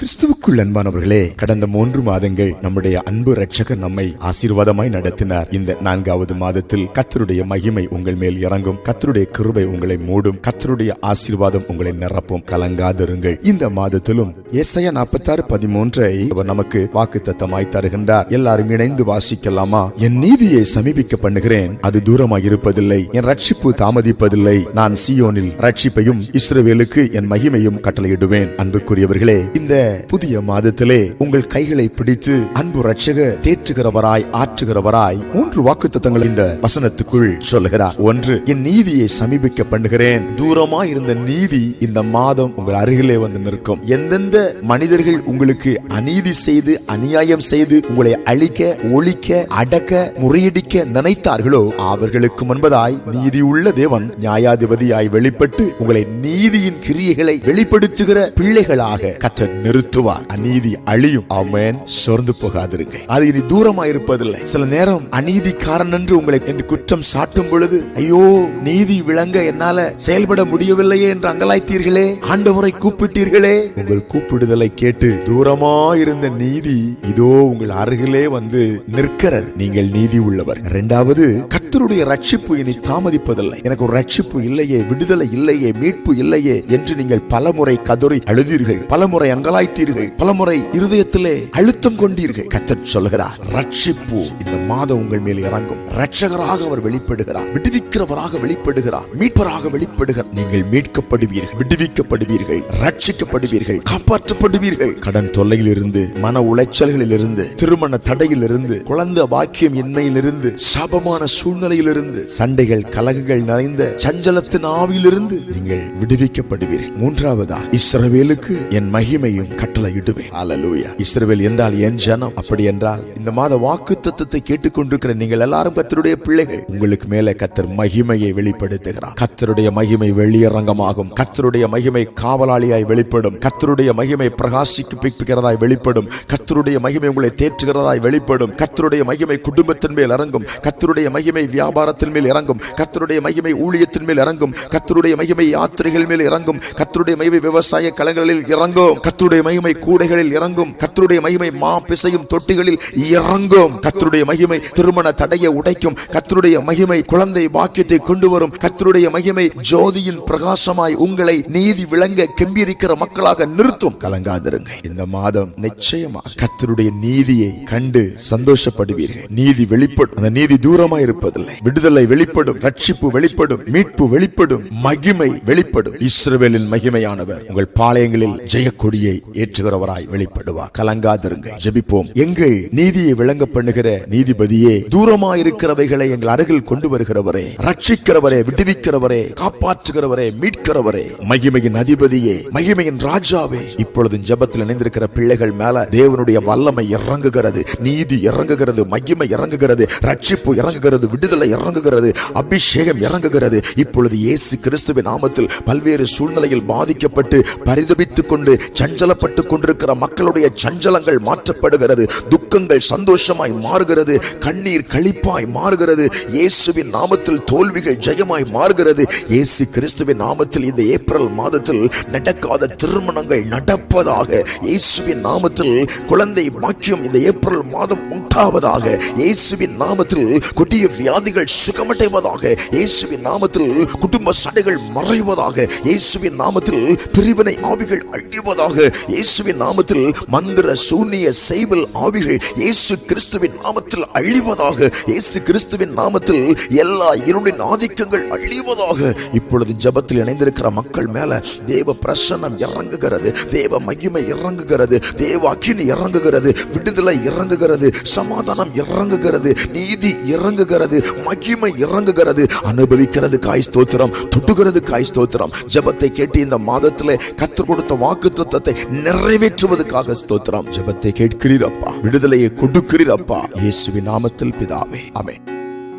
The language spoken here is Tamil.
கிறிஸ்துவுக்குள் அன்பானவர்களே கடந்த மூன்று மாதங்கள் நம்முடைய அன்பு ரட்சகர் நம்மை ஆசீர்வாதமாய் நடத்தினார். இந்த நான்காவது மாதத்தில் கத்தருடைய மகிமை உங்கள் மேல் இறங்கும். கத்தருடைய கிருபை உங்களை மூடும். கத்தருடைய ஆசீர்வாதம் உங்களை நிரப்பும். கலங்காதிருங்கள். இந்த மாதத்திலும் ஏசாயா நாற்பத்தாறு பதிமூன்றை அவர் நமக்கு வாக்கு தத்தமாய் தருகின்றார். எல்லாரும் இணைந்து வாசிக்கலாமா? என் நீதியை சமீபிக்க பண்ணுகிறேன். அது தூரமாய் இருப்பதில்லை. என் ரட்சிப்பு தாமதிப்பதில்லை. நான் சியோனில் ரட்சிப்பையும் இஸ்ரவேலுக்கு என் மகிமையும் கட்டளையிடுவேன். அன்புக்குரியவர்களே இந்த புதிய மாதத்திலே உங்கள் கைகளை பிடித்து அன்பு ரட்சக தேற்றுகிறவராய் ஆற்றுகிறவராய் மூன்று வாக்குத்தத்தங்கள் இந்த வசனத்துக்குள் சொல்லுகிறார். ஒன்று என் நீதியை சமீபிக்க பண்ணுகிறேன். தூரமா இருந்த நீதி இந்த மாதம் உங்கள் அருகிலே வந்து நிற்கும். எந்தெந்த மனிதர்கள் உங்களுக்கு அநீதி செய்து அநியாயம் செய்து உங்களை அழிக்க ஒழிக்க அடக்க முறியடிக்க நினைத்தார்களோ அவர்களுக்கு முன்பதாய் நீதி உள்ள தேவன் நியாயாதிபதியாய் வெளிப்பட்டு உங்களை நீதியின் கிரியைகளை வெளிப்படுத்துகிற பிள்ளைகளாக கற்ற நிறுத்துவார். அநீதி அழியும். ஆமென். சோர்ந்து போகாதிருங்க அது இனி தூரமா இருப்பதில்லை சில நேரம் அநீதிக்காரன் என்று உங்களை என்று குற்றம் சாட்டும் பொழுது ஐயோ நீதி விளங்க என்னால செயல்பட முடியவில்லையே என்று அங்கலாய்த்தீர்களே. ஆண்டவரை கூப்பிட்டீர்களே. உங்கள் கூப்பிடுதலை கேட்டு தூரமா இருந்த நீதி இதோ உங்கள் அருகிலே வந்து நிற்கிறது. நீங்கள் நீதி உள்ளவர். இரண்டாவது கத்தருடைய ரட்சிப்பு இனி தாமதிப்பதில்லை. எனக்கு ஒரு ரட்சிப்பு இல்லையே விடுதலை இல்லையே மீட்பு இல்லையே என்று நீங்கள் பலமுறை கதறி அழுதீர்கள். பலமுறை வாய்த்தீர்கள். பலமுறை இருதயத்திலே அழுத்தம் கொண்டீர்கள். கத்தர் சொல்கிறார் ரட்சிப்பு இந்த மாதம் உங்கள் மேல் இறங்கும். ரட்சகராக அவர் வெளிப்படுகிறார். விடுவிக்கிறவராக வெளிப்படுகிறார். மீட்பராக வெளிப்படுகிறார். நீங்கள் மீட்கப்படுவீர்கள். விடுவிக்கப்படுவீர்கள். ரட்சிக்கப்படுவீர்கள் காப்பாற்றப்படுவீர்கள். கடன் தொல்லையில் இருந்து மன உளைச்சல்களில் இருந்து திருமண தடையில் இருந்து குழந்தை வாக்கியம் இன்மையிலிருந்து சாபமான சூழ்நிலையிலிருந்து சண்டைகள் கலகங்கள் நிறைந்த சஞ்சலத்தின் ஆவியிலிருந்து நீங்கள் விடுவிக்கப்படுவீர்கள். மூன்றாவதா இஸ்ரவேலுக்கு என் மகிமையும் கட்டளையிடுவேன். ஹalleluya இஸ்ரவேல் என்றால் என் ஜனம்? அப்படி என்றால் இந்த மாத வாக்கு தத்துவத்தை கேட்டுக்கொண்டிருக்கிற நீங்கள் எல்லாரும் கத்தருடைய பிள்ளைகள் உங்களுக்கு மேலே கத்தர் மகிமையை வெளிப்படுத்துகிறார். கத்தருடைய மகிமை வெளியரங்கமாகும். கத்தருடைய மகிமை காவலாளியாய் வெளிப்படும். கத்தருடைய மகிமை பிரகாசிப்பிக்கிறதாய் வெளிப்படும். கத்தருடைய மகிமை உங்களை தேற்றுகிறதாய் வெளிப்படும். கத்தருடைய மகிமை குடும்பத்தின் மேல் இறங்கும். கத்தருடைய மகிமை வியாபாரத்தின் மேல் இறங்கும். கத்தருடைய மகிமை ஊழியத்தின் மேல் இறங்கும். கத்தருடைய மகிமை யாத்திரைகள் மேல் இறங்கும். கத்தருடைய மகிமை விவசாய களங்களில் இறங்கும். கத்தருடைய மகிமை கூடைகளில் இறங்கும். கத்தருடைய மகிமை மா பிசையும் தொட்டிகளில் இறங்கும். கத்தருடைய மகிமை திருமண தடையை உடைக்கும். கத்தருடைய மகிமை குழந்தை பாக்கியத்தை கொண்டு வரும் கத்தருடைய மகிமை ஜோதியின் பிரகாசமாய் உங்களை நீதி விளங்க கெம்பியிருக்கிற மக்களாக நிறுத்தும். கலங்காதிருங்க. இந்த மாதம் நிச்சயமா கத்தருடைய நீதியை கண்டு சந்தோஷப்படுவீர்கள். நீதி வெளிப்படும். அந்த நீதி தூரமா இருப்பதில்லை. விடுதலை வெளிப்படும். ரட்சிப்பு வெளிப்படும். மீட்பு வெளிப்படும். மகிமை வெளிப்படும். இஸ்ரவேலின் மகிமையானவர் உங்கள் பாளையங்களில் ஜெயக்கொடியை ஏற்றுகிறவராய் வெளிப்படுவார் கலங்காதிருங்க ஜபிப்போம். எங்கள் நீதியை விளங்க பண்ணுகிற நீதிபதியே தூரமா இருக்கிறவைகளை எங்கள் அருகில் கொண்டு வருகிறவரே ரட்சிக்கிறவரே விடுவிக்கிறவரே காப்பாற்றுகிறவரே மீட்கிறவரே. மகிமையின் அதிபதியே மகிமையின் ராஜாவே. இப்பொழுது ஜபத்தில் இணைந்திருக்கிற பிள்ளைகள் மேல தேவனுடைய வல்லமை இறங்குகிறது நீதி இறங்குகிறது மகிமை இறங்குகிறது ரட்சிப்பு இறங்குகிறது விடுதலை இறங்குகிறது அபிஷேகம் இறங்குகிறது. இப்பொழுது இயேசு கிறிஸ்துவின் நாமத்தில் பல்வேறு சூழ்நிலையில் பாதிக்கப்பட்டு பரிதபித்துக் கொண்டு சஞ்சல சஞ்சலப்பட்டு கொண்டிருக்கிற மக்களுடைய சஞ்சலங்கள் மாற்றப்படுகிறது. துக்கங்கள் சந்தோஷமாய் மாறுகிறது. கண்ணீர் கழிப்பாய் மாறுகிறது. இயேசுவின் நாமத்தில் தோல்விகள் ஜெயமாய் மாறுகிறது. இயேசு கிறிஸ்துவின் நாமத்தில் இந்த ஏப்ரல் மாதத்தில் நடக்காத திருமணங்கள் நடப்பதாக இயேசுவின் நாமத்தில் குழந்தை பாக்கியம் இந்த ஏப்ரல் மாதம் உண்டாவதாக இயேசுவின் நாமத்தில் கொடிய வியாதிகள் சுகமடைவதாக இயேசுவின் நாமத்தில் குடும்ப சடைகள் மறைவதாக இயேசுவின் நாமத்தில் பிரிவினை ஆவிகள் அழிவதாக இயேசுவின் நாமத்தில் மந்திர சூனிய செய்வல் ஆவிகள் இயேசு கிறிஸ்துவின் நாமத்தில் அழிவதாக இயேசு கிறிஸ்துவின் நாமத்தில் எல்லா இருளின் ஆதிக்கங்கள் அழிவதாக இப்பொழுது ஜெபத்தில் இணைந்திருக்கிற மக்கள் மேல தேவ பிரசன்னம் இறங்குகிறது தேவ மகிமை இறங்குகிறது தேவ அக்கினி இறங்குகிறது விடுதலை இறங்குகிறது சமாதானம் இறங்குகிறது நீதி இறங்குகிறது மகிமை இறங்குகிறது. அனுபவிக்கிறது காய் ஸ்தோத்திரம் தொட்டுகிறது காய் ஸ்தோத்திரம். ஜெபத்தை கேட்டு இந்த மாதத்திலே கற்றுக் கொடுத்த வாக்கு நிறைவேற்றுவதற்காக ஸ்தோத்திரம். ஜெபத்தை கேட்கிறீர் அப்பா. விடுதலையை கொடுக்கிறீர் அப்பா. இயேசுவின் நாமத்தில் பிதாவே. ஆமென்.